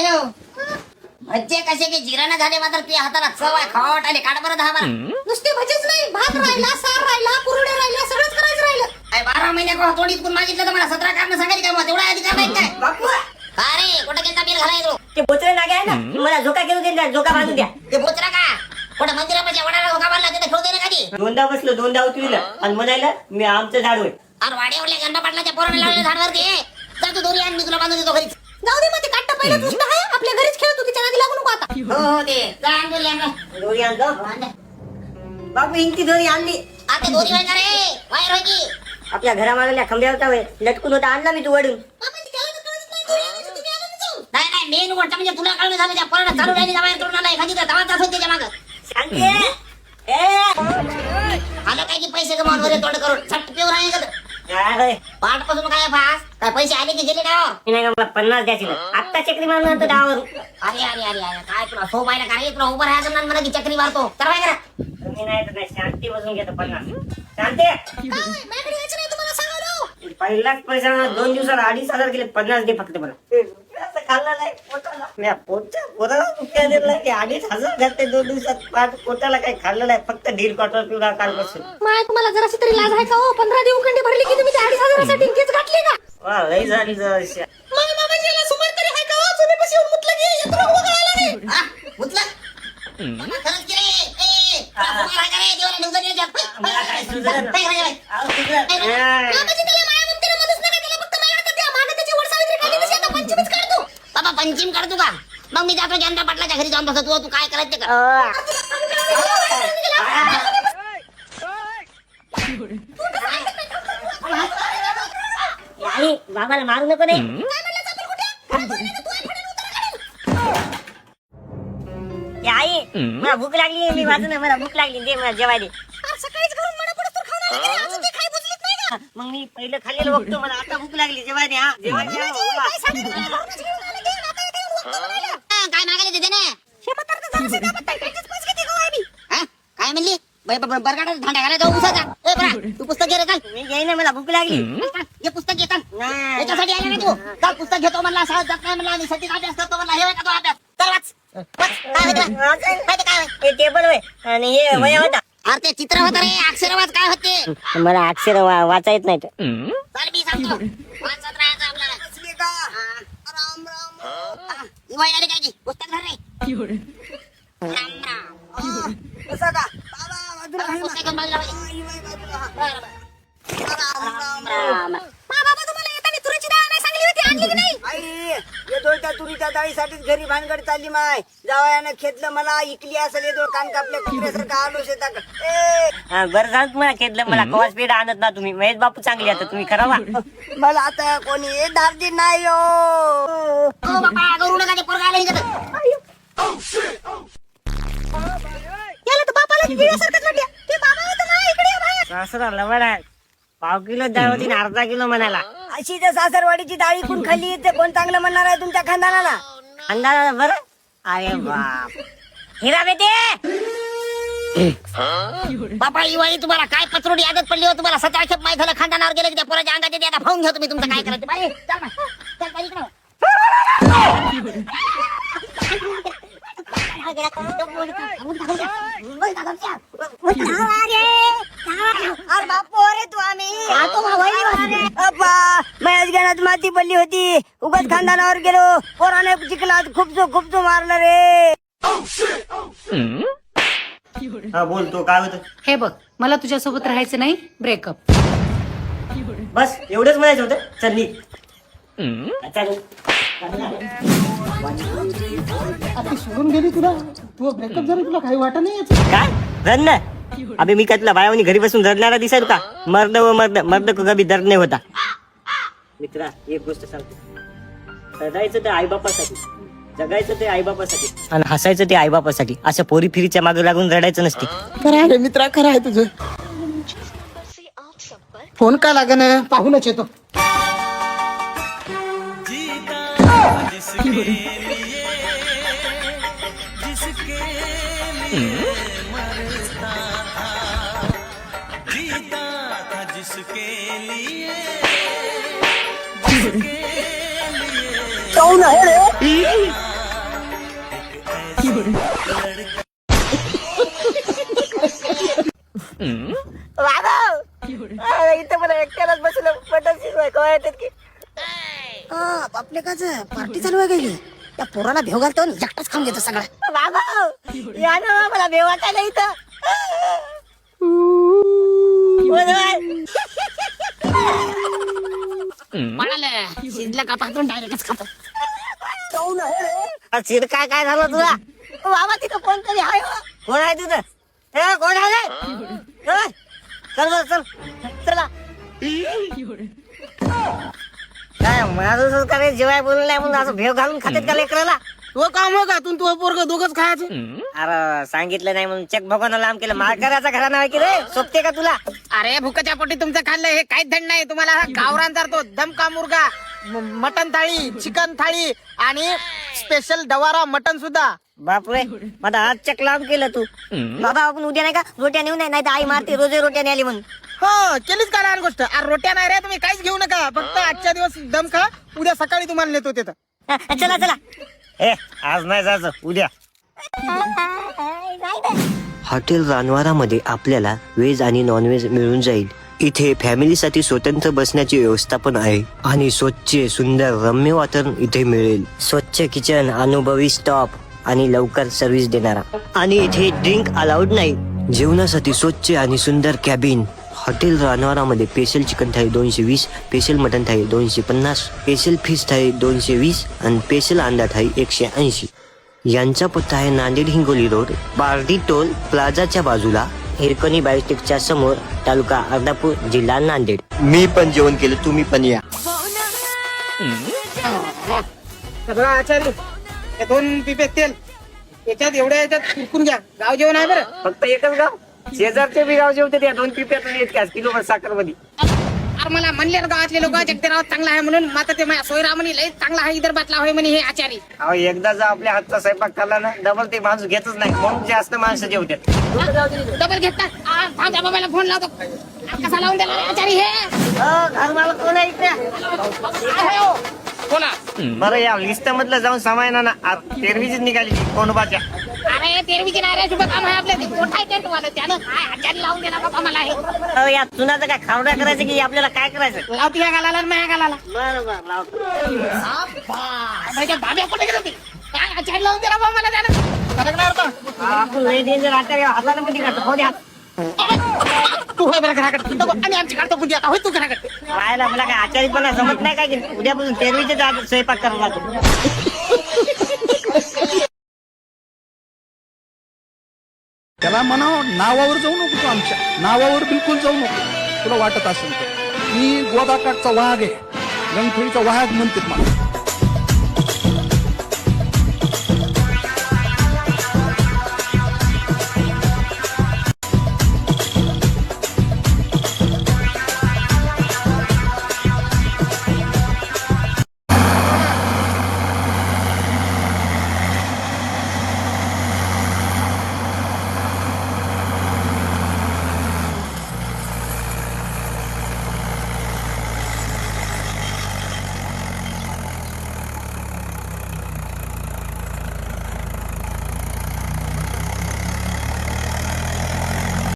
Hello. भज्जे कसे की जिराना झाले मात्र तुझ्या हाताला चव आहे खावाट आले काढ बरं दहा बारा. नुसते भजेच नाही. भात राहिला सार राहिला राहिल्या सगळंच करायचं राहिलं. अरे बारा महिने का तोंडी इतकून मागितलं तर मला सतरा कारण सांगायची काय मग तेवढा अधिकार नाही काय? बापू. का रे? कुठं गेलता बिल घालायचो ते? बोचरे नागे आहे ना मला झोका घेऊन दे ना, झोका बांधून द्या. ते बोचरा का? कुठं मंदिरापाशी वडाला धोका बांधला तिथे खेळू दे ना कधी. दोनदा बसलो दोनदा उतरलं. आणि म्हणायला मी आमचं झाड होय. अरे वाड्यावरल्या गंडा पाटलाच्या पोराने लावले झाडवरती. जा तू दोरी आण मी तुला बांधून देतो घरीच. जाऊ दे मग ते काट्टा पहिला दुष्ट आहे. आपल्या घरीच खेळत होती तिच्या नादी लागू नको आता. हो ते जा. दोरी दे. बापू इंची दोरी आणली. आता दोरी व्हायचा रे वायर होय की आपल्या घरामागल्या खांब्या होता वय लटकून होता आणला मी तू वडून. नाही. नाही मेन गोष्ट म्हणजे तुला कळलं झालं त्या चालू राहिली बाहेर करून आला एखादी तर दवा तास होते त्याच्या मागं. शांती ए. आलं काय की पैसे कमावून वरे तोड करून? छट पिऊन? पाठपासून काय फास? पैसे आले की गेले का हो? नाही का मला पन्नास द्यायची आत्ता चक्री मारून आणतो दहावरून अरे अरे अरे अरे काय तुला सो पाहिलं का रे? तुला उभं राहायचं ना मला की चक्री मारतो. तर काय करा तुम्ही नाही तर काय शांती बसून घेतो पन्नास. शांती. पहिलाच पैसा दोन दिवसाला अडीच हजार गेले पन्नास दे फक्त मला. असं खाल्लं नाही म्या पोटच्या पोराला रुपया दिला की अडीच हजार घातले दोन दिवसात. पाठ पोटाला काही खाल्लं नाही फक्त दीड क्वार्टर पिवळा कालपासून. माय तुम्हाला जराशी तरी लाज आहे का हो? पंधरा दिवस खंडी भरली की तुम्ही अडीच हजारासाठी तेच घातले का? वा लई झाली जराशी. माय मामाजी याला सुमार तरी आहे का हो? चुलीपाशी येऊन मुतलं की येतो उभं करायला नाही हा मुतलं? मला खरंच की रे? ए तुला फुगार आहे का रे? देवाला? मला काय सुधारणा? काय करायचं मामाजी त्याला माया ममतेनं मदत नका त्याला फक्त माझ्या हातात द्या मागं त्याची वड सावित्री काढली तशी आता पंचमीच काढतो पंचीम काढतो का? मग मी जातो जनता पाटलाच्या घरी जाऊन बसतो. तू काय करायचं ते कर. आई बाबाला मारू नको नाही ए, आई मला भूक लागली मी वाजून मला भूक लागली दे मला जेवायला ते मग मी पहिलं खाल्लेलं बघतो. मला आता भूक लागली. जेवायला दे, हा. जेवायला. काय मागायला देते ना हे नाही. हा? काय म्हणली बरगाडा धांड्या घालायचा उसाचा ए बरा तू पुस्तक घे रे चाल मी घेईन ना मला भूक लागली हे पुस्तक घे चाल नाही. याच्यासाठी आला ना तू चाल पुस्तक घेतो म्हणला जात नाही म्हणला आणि सतीचा अभ्यास करतो म्हणला हे होय का तो अभ्यास चल वाच वाच. काय होतं काय ते काय होय? हे टेबल होय आणि हे वया होता अरे ते चित्र होतं रे अक्षर वाच काय होते मला अक्षर वाचा येत नाहीत चल मी सांगतो वाचत राहायचं हा, ही. आली काय की पुस्तक धर रे राम राम कसं का पुस्तक घेऊन बाजूला वही. बरं, बरं. राम राम मा बाबा तुम्हाला येताना तुरीची डाळ नाही सांगली होती. आणली की नाही? आई येतोय त्या तुरीच्या डाळीसाठीच घरी भानगड चालली माय. जावयानं खेतलं मला इकली असेल येतो कान कापल्या कुत्र्यासारखं आलो शेतात. ए! बरं झालं तुम्हाला घेतलं मला कवाच पेढा आणत ना तुम्ही. महेश बापू चांगली आता तुम्ही खरा वा. मला आता कोणी धारदी नाही हो. ओ बापा करू नका ते पोरगा आलं इकडं. याला तर बापाला गिळ्यासारखंच वाटलं ते बाबा होतं ना इकडे या बाहेर सासरा लवड आहे पाव किलो आणि अर्धा किलो म्हणाला. अशी तर सासरवाडीची डाळी कोण खाल्ली? ते कोण चांगलं म्हणणार आहे तुमच्या खानदानाला? अंदाज बरं? अरे बाप. हिरा बेटे! बापा वही तुम्हाला काय पचरोडी आदत पडली हो? तुम्हाला सतरा खेप माहीत झालं खांदानावर गेलं की त्या पोराच्या अंगात येते? आता फाऊन घ्या तुम्ही तुमचं काय करायचं. बाई चल बाई. चल बाई इकडं. घेण्यात माती पडली होती. उगाच खानदानावर गेलो. पोराने चिखलात खूपचो खूपचो मारलं रे. हा बोलतो काय होतं? हे बघ मला तुझ्यासोबत राहायचं नाही. ब्रेकअप बस एवढंच म्हणायचं होतं. चल नी चल सोडून गेली तुला. तू ब्रेकअप झाली तुला काही वाटत नाही? काय? ना. अबे मी कतला बायावनी घरी बसून रडणारा दिसायला का? मर्द व मर्द मर्द को कभी दर्द नाही होता. मित्रा एक गोष्ट सांगतो. रडायचं ते आईबापासाठी जगायचं ते आईबापासाठी आणि हसायचं ते आईबापासाठी. असं पोरी फिरीच्या मागे लागून रडायचं नसते. खरं आहे मित्रा खरं आहे तुझं. फोन का लागन पाहूनच येतो. कौन आहे रे? बाबा अरे, इथं मला एकट्यालाच बसलं बटन शिजवाय येतात की? आपले काच पार्टी चालू आहे का ही? त्या पोराला भेव घालतो आणि एकटाच खाऊन घेतो सगळं. बाबा या ना मला भेव वाटायला इथं. म्हणाले शिजल्या डायरेक्टच काय काय झालं तुला? बाबा तिथं कोण तरी आहे हो. कोण आहे तिथं? कोण आहे? चल बरं, चल. चला. काय माझं काय जेवाय बोललं नाही म्हणून असं भेव घालून खात्यात का लेकराला? तो काम हो का तू तो पोरग दोघच खायचे. अरे सांगितलं नाही म्हणून चेक भगवान लांब केलं. माळकऱ्याचा घराणं आहे की रे? सोपते का तुला? अरे भुकाच्या पोटी तुमचं खाल्लं हे काहीच धड नाही. तुम्हाला हा गावरान चालतो दमका मुर्गा म- मटन थाळी चिकन थाळी आणि स्पेशल डवारा मटन सुद्धा. बापरे माझा हात चेक लांब केलं तू. बाबा आपण उद्या नाही का रोट्या नेऊ नाही तर आई मारते रोजे रोट्या न्याली म्हणून. हो केलीच का लहान गोष्ट? अरे रोट्या नाही रे तुम्ही काहीच घेऊ नका. फक्त आजच्या दिवस दम खा उद्या सकाळी तुम्हाला नेतो तिथं. हा, चला चला. ए आज नाही जायचं उद्या. हॉटेल रानवारामध्ये आपल्याला व्हेज आणि नॉनव्हेज मिळून जाईल. इथे फॅमिलीसाठी स्वतंत्र बसण्याची व्यवस्था पण आहे आणि स्वच्छ सुंदर रम्य वातावरण इथे मिळेल. स्वच्छ किचन अनुभवी स्टॉप आणि लवकर सर्व्हिस देणारा. आणि इथे ड्रिंक अलाउड नाही. जेवणासाठी स्वच्छ आणि सुंदर कॅबिन. हॉटेल रानवारामध्ये स्पेशल चिकन थाळी दोनशे वीस स्पेशल मटन थाळी दोनशे पन्नास स्पेशल फिश थाळी दोनशे वीस आणि स्पेशल अंडा थाळी एकशे ऐंशी. यांचा पत्ता आहे नांदेड हिंगोली रोड बार्डी टोल प्लाझाच्या बाजूला हिरकणी बायोस्टिकच्या समोर तालुका अर्धापूर जिल्हा नांदेड. मी पण जेवण केलं तुम्ही पण या. हे दोन पिपे तेल याच्यात एवढ्या याच्यात घ्या. गाव जेवण आहे बरं. फक्त एकच गाव? शेजारचे बी गाव जेवते त्या दोन पिप्यातून येत का किलो साखरमध्ये अरे मला म्हणले ना गावातले लोक जगदेराव चांगला आहे म्हणून मात्र ते माझ्या सोयरा म्हणे लय चांगला आहे इधर बातला होय म्हणे हे आचारी. अहो एकदा जर आपल्या हातचा स्वयंपाक खाल्ला ना डबल ते माणूस घेतच नाही. म्हणून जास्त माणसं जेवतात. डबल घेतात आ, थांब बाबाला फोन लावतो. आ, कसा लावून दिला रे आचारी हे? हो, घर मला कोण आहे इकडे आहे हो. बोला बरं या लिस्ट मधलं जाऊन सामायना ना. तेरवीचीच निघाली कोंडोबाच्या. अरे तेरवीची नाही रे शुभ काम आहे आपल्या. ते मोठा आहे टेंट वाला त्यानं काय लावून दिला बाबा मला हे. अहो, या चुनाचं काय खावड्या करायचं की आपल्याला काय करायचं? लावती घालाला आणि माझ्या घालाला बरं बरं लावतो माझ्या कुठे गेली होती काय आचारी लावून दिला बाबा मला त्यानं? सरकणार का? आपण लय डेंजर आता या हाताला मध्ये काढतो हो द्या. तू होय बरं घराकडे आणि आमची काढतो बुद्धी आता. होय तू घराकडे. राहायला मला काय आचारीपणा जमत नाही काय की? उद्यापासून तेरवीचे स्वयंपाक करावा लागतो. त्याला म्हणावं नावावर जाऊ नको तू आमच्या. नावावर बिलकुल जाऊ नको. तुला वाटत असेल तर. मी गोदाकाठचा वाघ आहे. गंगफळीचा वाघ म्हणते मला.